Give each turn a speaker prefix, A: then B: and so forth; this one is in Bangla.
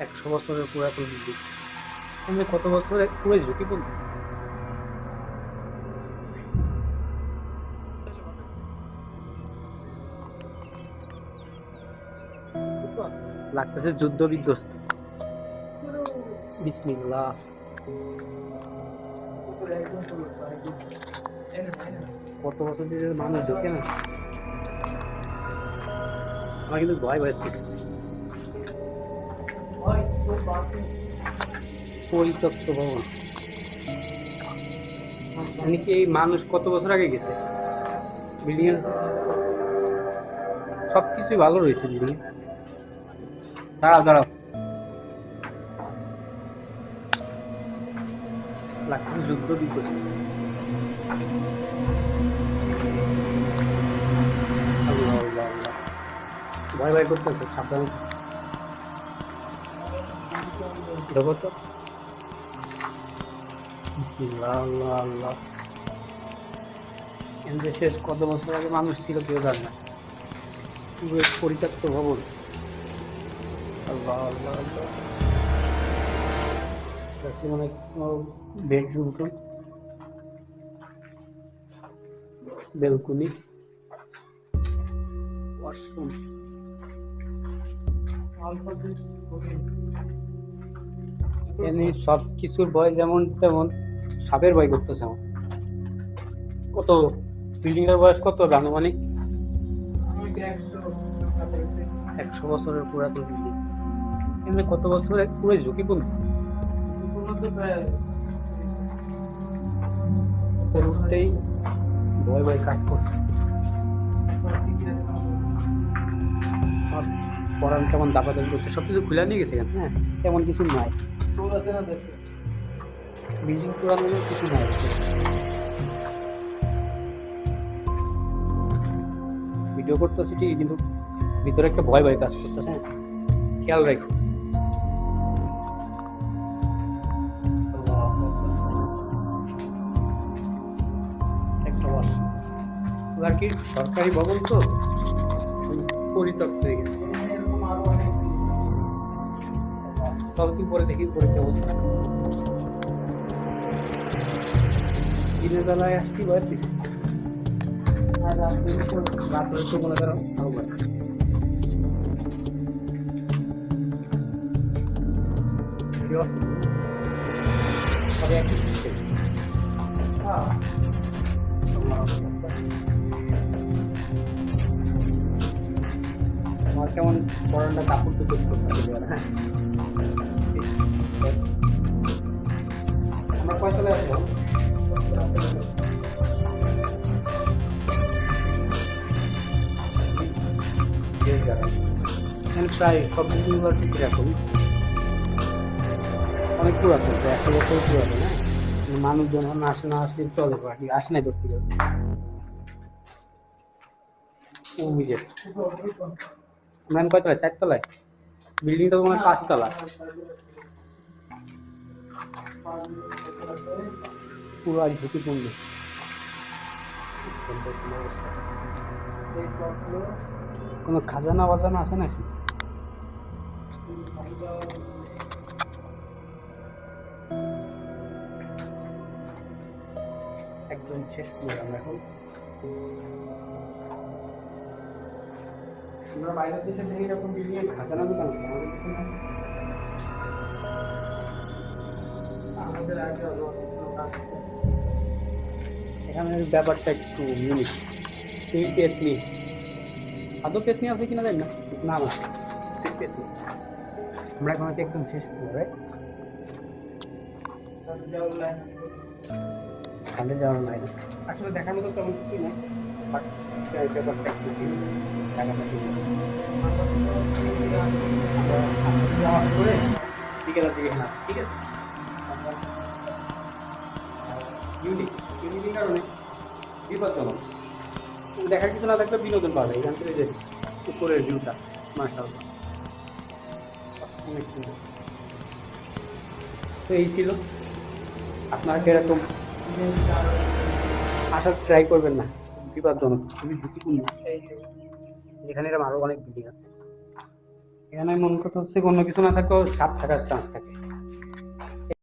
A: একশো বছরের পুরাতন বিল্ডিং এমনি কত বছরে খুবই ঝুঁকিপূর্ণ লাগতেছে যুদ্ধ বিধ্বস্ত। বিসমিল্লাহ। কত বছর মানুষ ঢোকে না? আমার কিন্তু ভয় ভয় পরিত্যক্ত ভবন। মানে কি এই মানুষ কত বছর আগে গেছে? বিল্ডিং সব কিছুই ভালো রয়েছে বিল্ডিং দাঁড়াও দাঁড়াও। লাগছে যুদ্ধ আল্লাহ ভয় ভয় করতেছে সাবধানে। বিসমিল্লাহ আল্লাহ আল্লাহ। এর দেশের কত বছর আগে মানুষ ছিল কেউ জানে না। পরিত্যক্ত ভবন। আল্লাহ আল্লাহ আল্লাহ। মানে বেডরুম তো? বেলকুনি ওয়াশরুম এখানে সব কিছুর ভয় যেমন তেমন সাপের ভয় করতেছে আমার কত বিল্ডিং এর বয়স কত আনুমানিক? একশো বছরের পুরাতন বিল্ডিং। এমনি কত বছরে পুরো ঝুঁকিপূর্ণ? উঠতেই ভয় ভয় কাজ করছে। পড়ান কেমন দাপাদাপি করছে সব কিছু খুলে নিয়ে গেছে হ্যাঁ তেমন কিছু নাই। বিল্ডিং পুরানো কিছু নাই। ভিডিও করতেছি ঠিকই কিন্তু ভিতরে একটা ভয় ভয় কাজ করতেছে। হ্যাঁ খেয়াল রাখো। আর কি সরকারি ভবন তো? পরিত্যক্ত হয়ে গেছে। ততদিন পরে দেখি পরে কি অবস্থা দিনের বেলায় আসছি ভয় দিছে রাত্রে তো মনে করো আরও ভয়। কি অবস্থা? সবাই আমার কেমন পড়ানটা কাপড় তো করতে হবে আমরা কয়তলায় আসব? এখানে প্রায় সব বিল্ডিংগুলো ঠিক এরকম অনেক পুরাতন প্রায় একশো বছর পুরাতন হ্যাঁ মানুষজন আসে না আসলে চলে আর আসে নাই ও বুঝে ম্যাম কয়তলায় চারতলায় বিল্ডিং তো মানে পাঁচতলা পুরো আজ ঝুঁকিপূর্ণ কোনো খাজানা বাজানা আছে নাকি? একদম শেষ করে আমরা এখন। আমরা বাইরের দেশে দেখি এরকম বিল্ডিং খাজানা দোকান আছে, আমাদের আগে। এখানের ব্যাপারটা একটু ইউনিক তুমি পেতনি আদৌ পেতনি আছে কিনা জানি না নাম আছে। পেতনি। আমরা এখন আছি একদম শেষ করে সামনে যাওয়ার লাইন আসলে দেখার মতো তেমন কিছুই নাই। ঠিক আছে ইউনিক কারণে দেখার কিছু না থাকলে বিনোদন পাবে এখান থেকে যে উপরের ভিউটা মার্শাল অনেক তো এই ছিল। আপনারা কীরকম? আসার ট্রাই করবেন না। বিপজ্জনক খুবই ঝুঁকিপূর্ণ। এখানে এরকম আরও অনেক বিল্ডিং আছে। এখানে মন কথা হচ্ছে অন্য কিছু না থাকলেও সাপ থাকার চান্স থাকে।